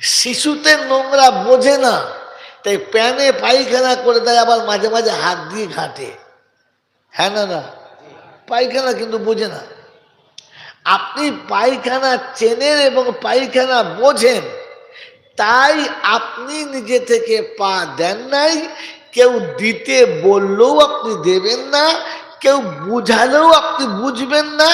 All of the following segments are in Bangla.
শিশুতে নোংরা বোঝে না, তাই প্যানে পায়খানা করে দেয় আবার মাঝে মাঝে হাত দিয়ে ঘাটে। হ্যাঁ না না? পায়খানা কিন্তু বোঝে না। আপনি পায়খানা চেনেন এবং পায়খানা বোঝেন, তাই আপনি নিজে থেকে পা দেন নাই, কেউ দিতে বললেও আপনি দেবেন না কেউ বুঝালেও আপনি বুঝবেন না,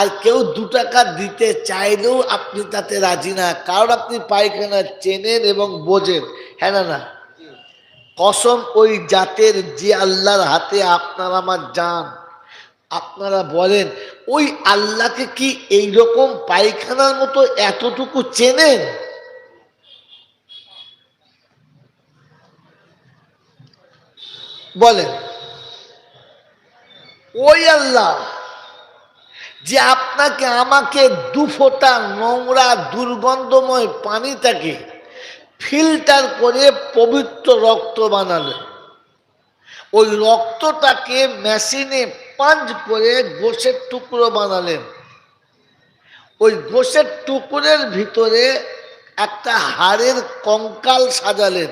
আর কেউ দু টাকা দিতে চাইলেও আপনি তাতে রাজি না। কারণ আপনি পায়খানা চেনেন এবং বোঝেন হ্যাঁ না না? কসম ওই জাতের যে আল্লাহর হাতে আপনার আমার যান আপনারা বলেন, ওই আল্লাহকে কি এইরকম পায়খানার মতো এতটুকু চেনেন? বলেন। ওই আল্লাহ যে আপনাকে, আমাকে দু ফোঁটা নোংরা, দুর্গন্ধময় পানিটাকে ফিল্টার করে পবিত্র রক্ত বানালেন ওই রক্তটাকে মেশিনে পাঞ্চ করে গোশের টুকরো বানালেন। ওই গোশের টুকরের ভিতরে একটা হাড়ের কঙ্কাল সাজালেন।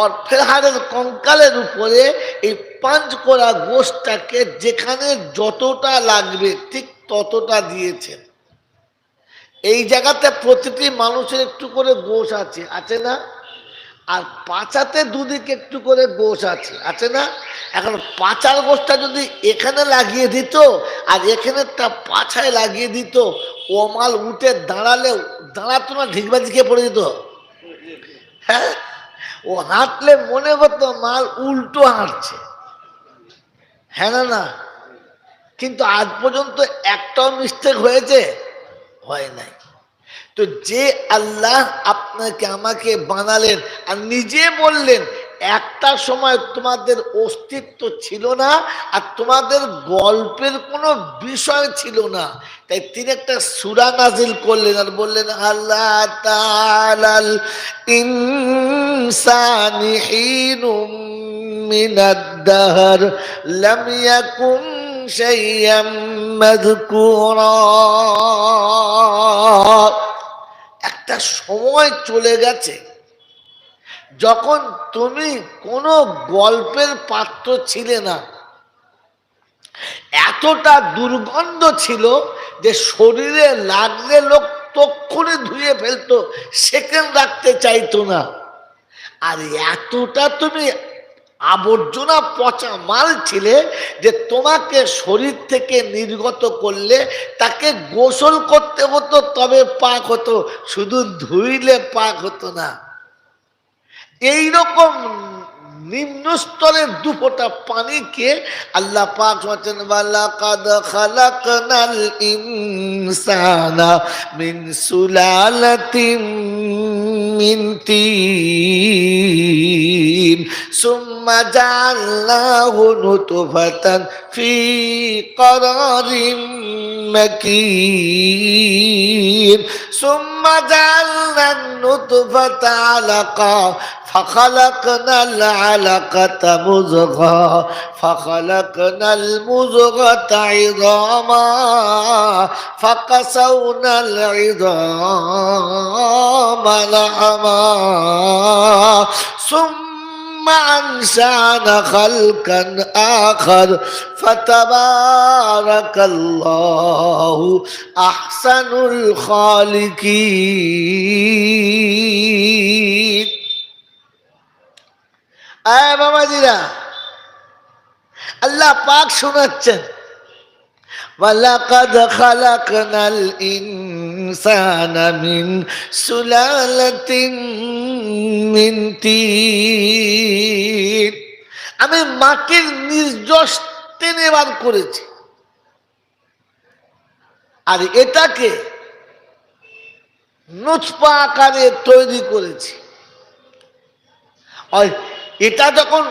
আর ফের হাড়ের কঙ্কালের উপরে এই পাঞ্চ করা গোশটাকে যেখানে যতটা লাগবে ঠিক ততটা দিয়েছেন। এই জায়গাতে প্রতিটি মানুষের একটু করে গোশ আছে আছে না? আর পাচাতে দুদিকে একটু করে গোশ আছে আছে না? এখন পাচার গোশটা যদি এখানে লাগিয়ে দিত আর এখানেরটা পাছায় লাগিয়ে দিত, ও মাল উঠে দাঁড়ালেও দাঁড়াতো না, ঢিকবাজি খেয়ে পড়ে দিত হ্যাঁ? ও হাঁটলে মনে হতো মাল উল্টো হাঁটছে। হ্যাঁ না না। কিন্তু আজ পর্যন্ত একটাও মিস্টেক হয়েছে, হয় নাই। তো যে আল্লাহ আপনাকে, আমাকে বানালেন আর নিজে বললেন, একটা সময় তোমাদের অস্তিত্ব ছিল না আর তোমাদের গল্পের কোনো বিষয় ছিল না। তাই তিনি একটা সুরা নাজিল করলেন আর বললেন, আল্লাহ তাআলাল ইনসানি হিনুম মিনাদ দাহর, লাম ইয়াকুন শাইয়াম মাযকুরা। একটা সময় চলে গেছে যখন তুমি কোনো গল্পের পাত্র ছিলে না। এতটা দুর্গন্ধ ছিল যে শরীরে লাগলে লোক তক্ষণে ধুয়ে ফেলতো, সেকেন্ড রাখতে চাইতো না। আর এতটা তুমি আবর্জনা পচা মাল ছিলে যে তোমাকে শরীর থেকে নির্গত করলে তাকে গোসল করতে হতো, তবে পাক হতো। শুধু ধুইলে পাক হতো না। এই রকম নিম্ন স্তরের দুপোটা পানিকে আল্লাহ পাক বলেন ওয়ালা কাদ খালাকনাল ইনসানা মিন সুলালাতিন মিন তিন সুম্মা জাআলনাহু নুতফাতান ফি قرارٍ مكين ثم جعلنا النطفة علقة فخلقنا العلقة مزغة فخلقنا المزغة عظاما فقسونا العظام لحما. ثم ثم أنشأنا خلقا آخر فتبارك الله أحسن الخالقين. আয় বাবাজিরা আল্লাহ পাক শোনাচ্ছেন ولقد خلقنا الإنسان من سلالة من طين আমি মাটির নির্যশ টেনে বার করেছি আর এটাকে নুচপা আকারে তৈরি করেছি আর এটা যখন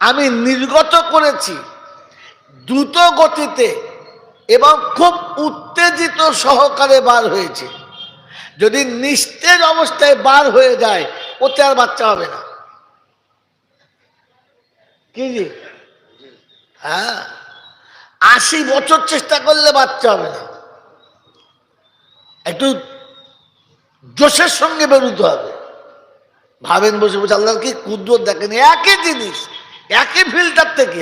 আমি নির্গত করেছি দ্রুত গতিতে এবং খুব উত্তেজিত সহকারে বার হয়েছে, যদি নিস্তেজ অবস্থায় বার হয়ে যায়, ওতে আর বাচ্চা হবে না। কি হ্যাঁ আশি বছর চেষ্টা করলে বাচ্চা হবে না। একটু জোশের সঙ্গে বেরোতে হবে। ভাবেন বসে বসে আল্লাহর কি কুদরত দেখেন, একই জিনিস, একই ফিল্টার থেকে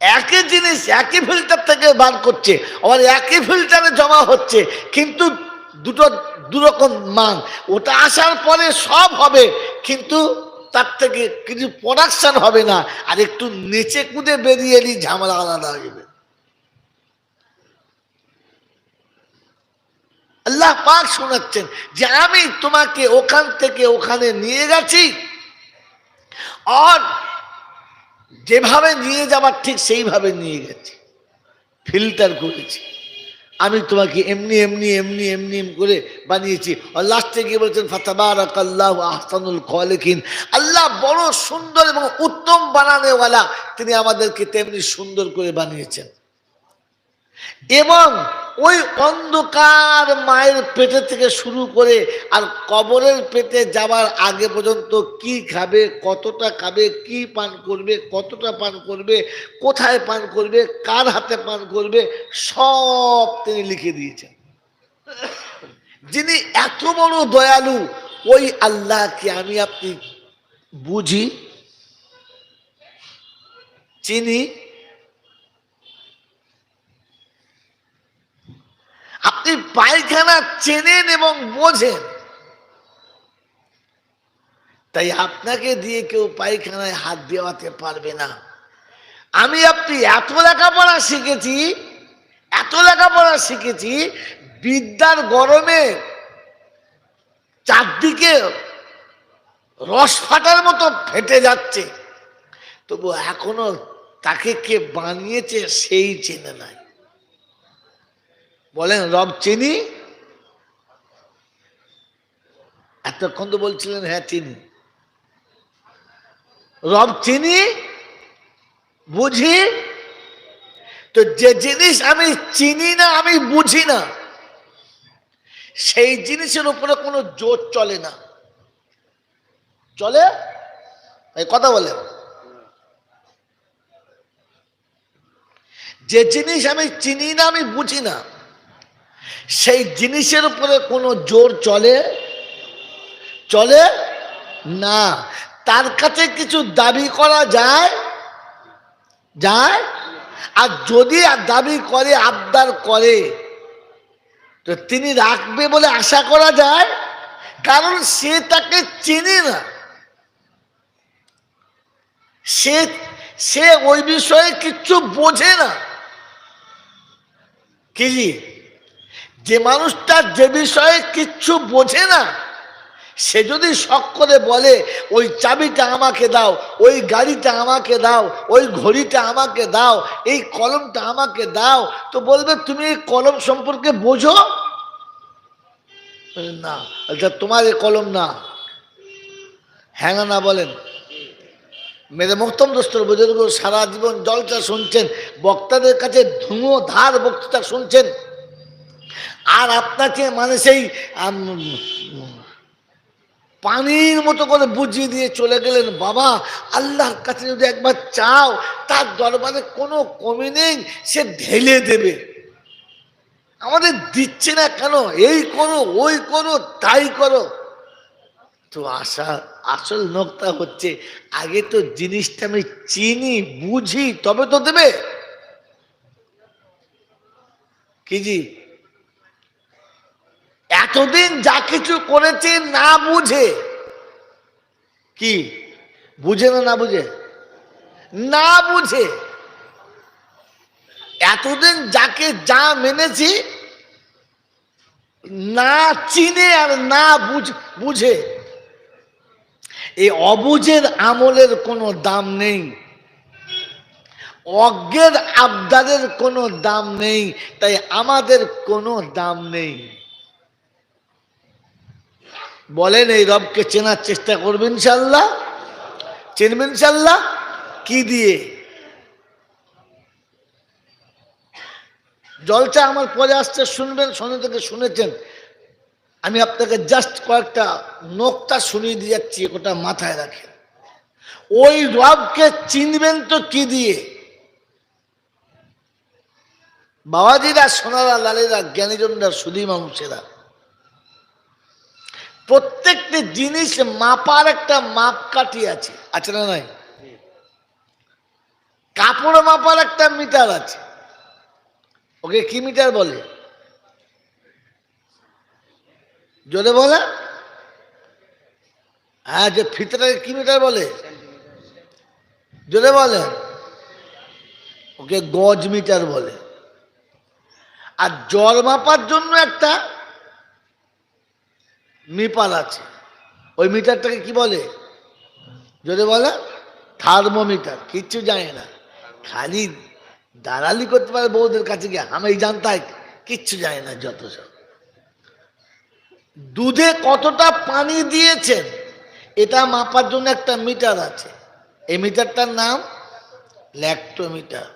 একই জিনিস, একই ফিল্টার থেকে বার করছে, আবার একই ফিল্টারে জমা হচ্ছে, কিন্তু দুটো, দুরকম মান। ওটা আসার পরে সব হবে, কিন্তু তার থেকে কিছু প্রোডাকশন হবে না, আর একটু নেচে কুদে বেরিয়ে এলি, ঝামেলা আলাদা হয়ে যাবে। আল্লাহ পাক শোনাচ্ছেন যে আমি তোমাকে ওখান থেকে ওখানে নিয়ে গেছি। আর যেভাবে নিয়ে যাবার ঠিক সেইভাবে নিয়ে গেছি। ফিল্টার করেছি। আমি তোমাকে এমনি এমনি এমনি এমনি করে বানিয়েছি। আর লাস্টে গিয়ে বলছেন ফাতাবারাক আল্লাহ আহসানুল খালিকিন। আল্লাহ বড় সুন্দর এবং উত্তম বানানেওয়ালা তিনি আমাদেরকে তেমনি সুন্দর করে বানিয়েছেন। এবং ওই অন্ধকার মায়ের পেটে থেকে শুরু করে আর কবরের পেটে যাওয়ার আগে পর্যন্ত কি খাবে, কতটা খাবে, কি পান করবে, কতটা পান করবে, কোথায় পান করবে, কার হাতে পান করবে, সব তিনি লিখে দিয়েছেন। যিনি এত বড় দয়ালু, ওই আল্লাহকে আমি আপনি বুঝি, চিনি আপনি পায়খানা চেনেন এবং বোঝেন। তাই আপনাকে দিয়ে কেউ পায়খানায় হাত দেওয়াতে পারবে না। আমি আপনি এত লেখাপড়া শিখেছি, এত লেখাপড়া শিখেছি, বিদ্যার গরমে চারদিকে রস ফাটার মতো ফেটে যাচ্ছে। তবু এখনও তাকে কে বানিয়েছে সেই চেনে নাই। বলেন, রব চিনি? এতক্ষণ তো বলছিলেন হ্যাঁ চিনি। রব চিনি? বুঝি? তো যে জিনিস আমি চিনি না, আমি বুঝি না, সেই জিনিসের উপরে কোনো জোর চলে না। চলে? এই কথা বলে যে জিনিস আমি চিনি না, আমি বুঝি না সেই জিনিসের উপরে কোনো জোর চলে? চলে? না। তার কাছে কিছু দাবি করা যায়? যায়? আর যদি দাবি করে, আবদার করে, তো তিনি রাখবে বলে আশা করা যায়? কারণ সে তাকে চেনে না। সে সে ওই বিষয়ে কিচ্ছু বোঝে না। কি যে মানুষটা যে বিষয়ে কিচ্ছু বোঝে না, সে যদি শখ করে বলে, ওই চাবিটা আমাকে দাও, ওই গাড়িটা আমাকে দাও, ওই ঘড়িটা আমাকে দাও, এই কলমটা আমাকে দাও, তো বলবে, তুমি এই কলম সম্পর্কে বোঝো? না আচ্ছা তোমার এই কলম না। হ্যাঁ না বলেন। মেরে মোহতম দোস্তর বুজুর্গ সারা জীবন জলটা শুনছেন, বক্তাদের কাছে ধুমো, ধার বক্তৃতা শুনছেন। আর আপনাকে মানে সেই পানির মতো করে বুঝিয়ে দিয়ে চলে গেলেন, বাবা, আল্লাহর কাছে যদি একবার চাও, তার দরবারে কোনো কমি নেই, সে ঢেলে দেবে। আমাদের দিচ্ছে না কেন? এই করো, ওই করো, তাই করো। তো আশা, আসল নোকটা হচ্ছে, আগে তো জিনিসটা আমি চিনি, বুঝি, তবে তো দেবে। কি জি? এতদিন যা কিছু করেছে না বুঝে। কি? বুঝে না না বুঝে? না বুঝে। এতদিন যাকে যা মেনেছি, না চিনে আর না বুঝ এই অবুঝের আমলের কোনো দাম নেই। অজ্ঞের আবদারের কোনো দাম নেই। তাই আমাদের কোনো দাম নেই। বলেন, এই রবকে চেনার চেষ্টা করবেন ইনশাল্লাহ। চেনবেন ইনশাল্লাহ? কি দিয়ে? জলটা আমার পরে আসছে, শুনবেন শোনে থেকে শুনেছেন। আমি আপনাকে জাস্ট কয়েকটা নোকটা শুনিয়ে দিয়ে যাচ্ছি, ওটা মাথায় রাখেন। ওই রবকে চিনবেন তো কি দিয়ে? বাবাজিরা, সোনারা, লালেরা, জ্ঞানীজনরা সুদী মানুষেরা প্রত্যেকটি জিনিস মাপার একটা মাপকাঠি আছে। আছে না নাই? কাপড় মাপার একটা মিটার আছে। ওকে কি মিটার বলে? জোরে বলে। হ্যাঁ যে ফিতরাকে কি মিটার বলে? জোরে বলে। ওকে গজ মিটার বলে। আর জ্বর মাপার জন্য একটা মিপাল আছে। ওই মিটারটাকে কি বলে? যদি বলে, থার্মোমিটার, কিচ্ছু জানে না। খালি দালালি করতে পারে বউদের কাছে গিয়ে আমি জানতাই, কিচ্ছু জানে না যত সব। দুধে কতটা পানি দিয়েছেন, এটা মাপার জন্য একটা মিটার আছে। এই মিটারটার নাম ল্যাক্টোমিটার।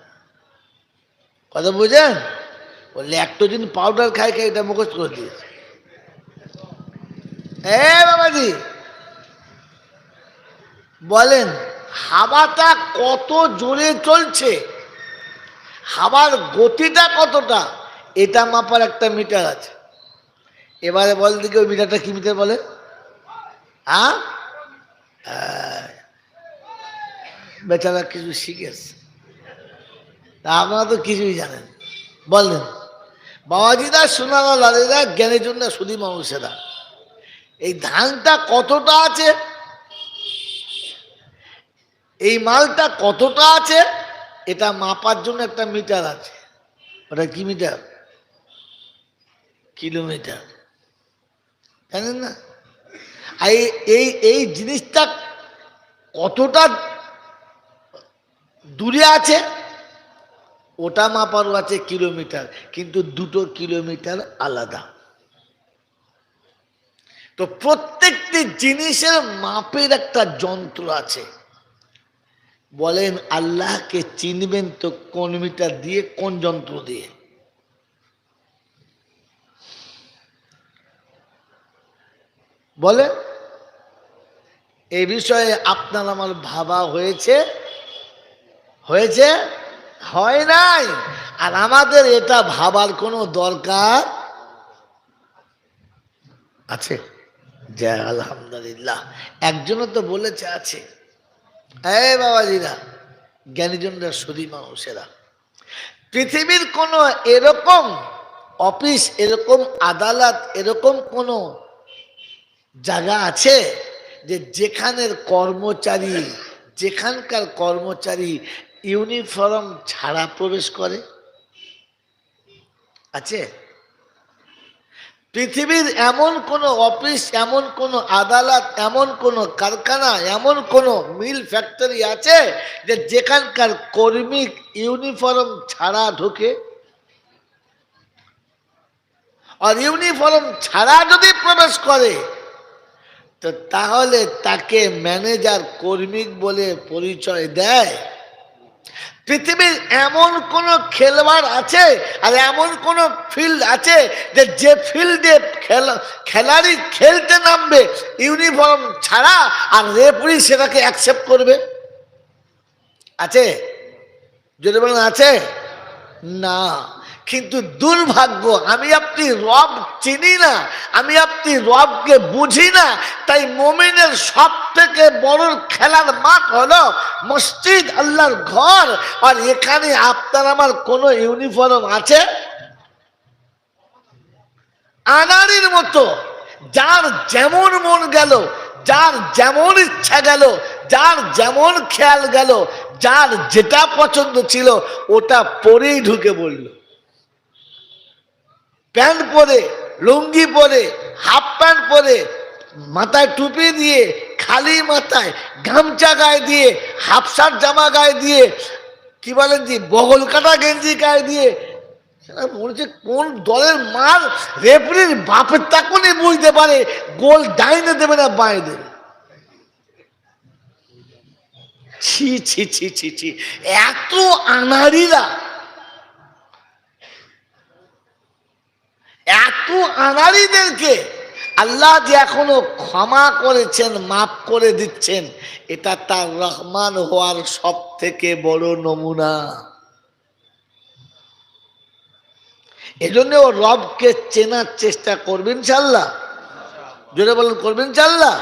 কথা বুঝেন ও ল্যাক্টোজিন পাউডার খাই খাই এটা মুখস্থ করে দিয়েছে। এ বাবাজি। বলেন, হাওয়াটা কত জোরে চলছে? হাওয়ার গতিটা কতটা? এটা মাপার একটা মিটার আছে। এবারে বল দিকে ওই মিটারটা কি মিটার বলে? হ্যাঁ? বেচারা কিছু শিখেছে। তা আপনারা তো কিছুই জানেন। বললেন বাবাজিরা সোনারা লালেরা জ্ঞানের জন্য সুদী মানুষেরা। এই ধানটা কতটা আছে? এই মালটা কতটা আছে? এটা মাপার জন্য একটা মিটার আছে। ওটা কি মিটার? কিলোমিটার। জানেন না? এই এই জিনিসটা কতটা দূরে আছে? ওটা মাপারও আছে কিলোমিটার, কিন্তু দুটো কিলোমিটার আলাদা। তো প্রত্যেকটি জিনিসের মাপের একটা যন্ত্র আছে। বলেন, আল্লাহকে চিনবেন তো কোন মিটার দিয়ে, কোন যন্ত্র দিয়ে? বলে এ বিষয়ে আপনার আমার ভাবা হয়েছে? হয়েছে? হয় নাই। আর আমাদের এটা ভাবার কোনো দরকার আছে? জয় আলহামদুলিল্লাহ। একজনও তো বলেছে আছে। এই বাবাজিরা, জ্ঞানীজনরা সুদী মানুষেরা, পৃথিবীর কোনো এরকম অফিস, এরকম আদালত, এরকম কোনো জায়গা আছে যে যেখানের কর্মচারী, যেখানকার কর্মচারী ইউনিফর্ম ছাড়া প্রবেশ করে? আছে? পৃথিবীর এমন কোনো অফিস, এমন কোনো আদালত, এমন কোনো কারখানা, এমন কোনো মিল ফ্যাক্টরি আছে যে যেখানকার কর্মী ইউনিফর্ম ছাড়া ঢোকে? আর ইউনিফর্ম ছাড়া যদি প্রবেশ করে, তো তাহলে তাকে ম্যানেজার, কর্মিক বলে পরিচয় দেয়। পৃথিবীর এমন কোন খেলোয়াড় আছে আর এমন কোন ফিল্ড আছে যে যে ফিল্ডে খেলাড়ি খেলতে নামবে ইউনিফর্ম ছাড়া আর রেফারি সেটাকে অ্যাকসেপ্ট করবে? আছে? যদি বলেন, আছে? না। কিন্তু দুর্ভাগ্য, আমি আপনি রব চিনি না, আমি আপনি রবকে বুঝি না, তাই মোমিনের সব থেকে বড় খেলার মাঠ হলো মসজিদ, আল্লাহর ঘর। আর এখানে আপনার আমার কোনো ইউনিফর্ম আছে? আনারির মতো, যার যেমন মন গেল, যার যেমন ইচ্ছা গেল, যার যেমন খেয়াল গেল, যার যেটা পছন্দ ছিল, ওটা পরেই ঢুকে বলল। প্যান্ট পরে, লুঙ্গি পরে, হাফ প্যান্ট পরে, মাথায় টুপি দিয়ে, খালি মাথায় গামছা গায়ে দিয়ে, হাফ শার্ট, জামা গায়ে দিয়ে, কি বলেন যে বগল কাটা গেঞ্জি গায়ে দিয়ে হচ্ছে কোন দলের মাল রেফারির বাপের তাকুনি বুঝতে পারে, গোল ডাইনে দেবে না বাঁয়ে দেবে। ছি ছি ছি ছি ছি, এত আনারিরা এত আল্লাহ যে এখনও ক্ষমা করেছেন, মাফ করে দিচ্ছেন, এটা তার রহমান হওয়ার সব থেকে বড় নমুনা। এজন্য ও রবকে চেনার চেষ্টা করবেন চাল্লা জোরে বলেন করবেন চাল্লা